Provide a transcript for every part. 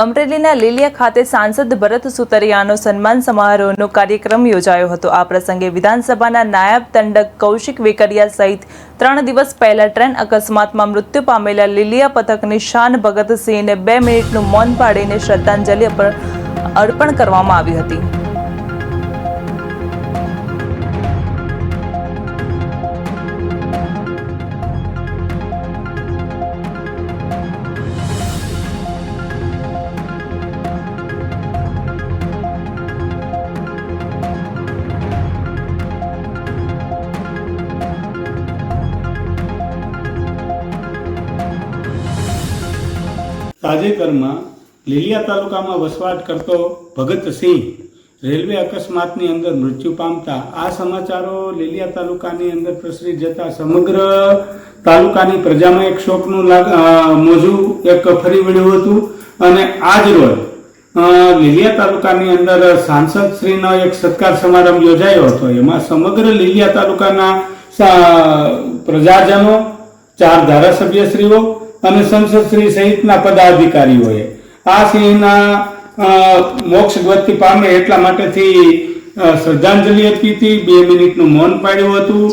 અમરેલીના લીલિયા ખાતે સાંસદ ભરત સુતરિયાનો સન્માન સમારોહનો કાર્યક્રમ યોજાયો હતો. આ પ્રસંગે વિધાનસભાના નાયબ દંડક કૌશિક વેકરિયા સહિત ત્રણ દિવસ પહેલા ટ્રેન અકસ્માતમાં મૃત્યુ પામેલા લીલિયા પથકની શાન ભગતસિંહને બે મિનિટનું મૌન પાડીને શ્રદ્ધાંજલિ અર્પણ કરવામાં આવી હતી. તાજેતરમાં લીલિયા તાલુકામાં વસવાટ કરતો ભગતસિંહ રેલવે અકસ્માતની અંદર મૃત્યુ પામતા આ સમાચારો લીલિયા તાલુકાની અંદર પ્રસરી જતા સમગ્ર તાલુકાની પ્રજામાં એક શોકનું મોજું એક ફરી વળ્યું હતું અને આજ રોજ લીલિયા તાલુકાની અંદર સાંસદ શ્રીનો એક સત્કાર સમારંભ યોજાયો હતો. એમાં સમગ્ર લીલિયા તાલુકાના પ્રજાજનો, ચાર ધારાસભ્યશ્રીઓ અને સંસદશ્રી સહિતના પદાધિકારીઓએ. આ સિંહના મોક્ષ ગતિ પામે એટલા માટેથી શ્રદ્ધાંજલિ આપી હતી. બે મિનિટનું મૌન પાડ્યું હતું.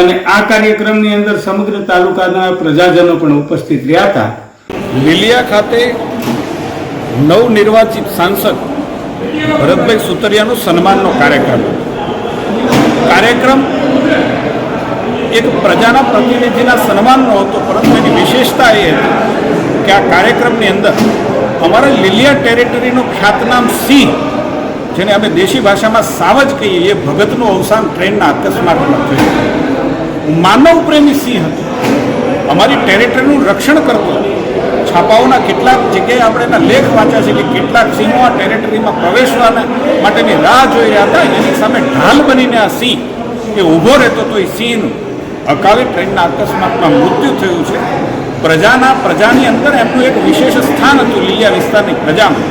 અને આ કાર્યક્રમની અંદર સમગ્ર તાલુકાના પ્રજાજનો પણ ઉપસ્થિત રહ્યા હતા. લીલિયા ખાતે નવનિર્વાચિત સાંસદ ભરતભાઈ સુતરિયાનો સન્માનનો કાર્યક્રમ. કાર્યક્રમ એક પ્રજાના પ્રતિનિધિના સન્માનનો હતો, પરંતુ એની વિશેષતા એ હતી કે આ કાર્યક્રમની અંદર અમારા લીલિયા ટેરેટરીનો ખ્યાતનામ સિંહ, જેને અમે દેશી ભાષામાં સાવજ કહીએ, એ ભગતનું અવસાન ટ્રેનના અકસ્માતમાં થયું. માનવ પ્રેમી સિંહ હતો. અમારી ટેરેટરીનું રક્ષણ કરતો છાપાઓના કેટલાક જગ્યાએ આપણે એના લેખ વાંચ્યા છે કે કેટલાક સિંહો આ ટેરેટરીમાં પ્રવેશવાના માટેની રાહ જોઈ રહ્યા હતા એની સામે ઢાલ બનીને આ સિંહ એ ઊભો રહેતો તો એ સિંહનું અકાલે ટ્રેનના અકસ્માતમાં મૃત્યુ થયું છે. પ્રજાના, પ્રજાની અંદર એમનું એક વિશેષ સ્થાન હતું, લીલિયા વિસ્તારની પ્રજામાં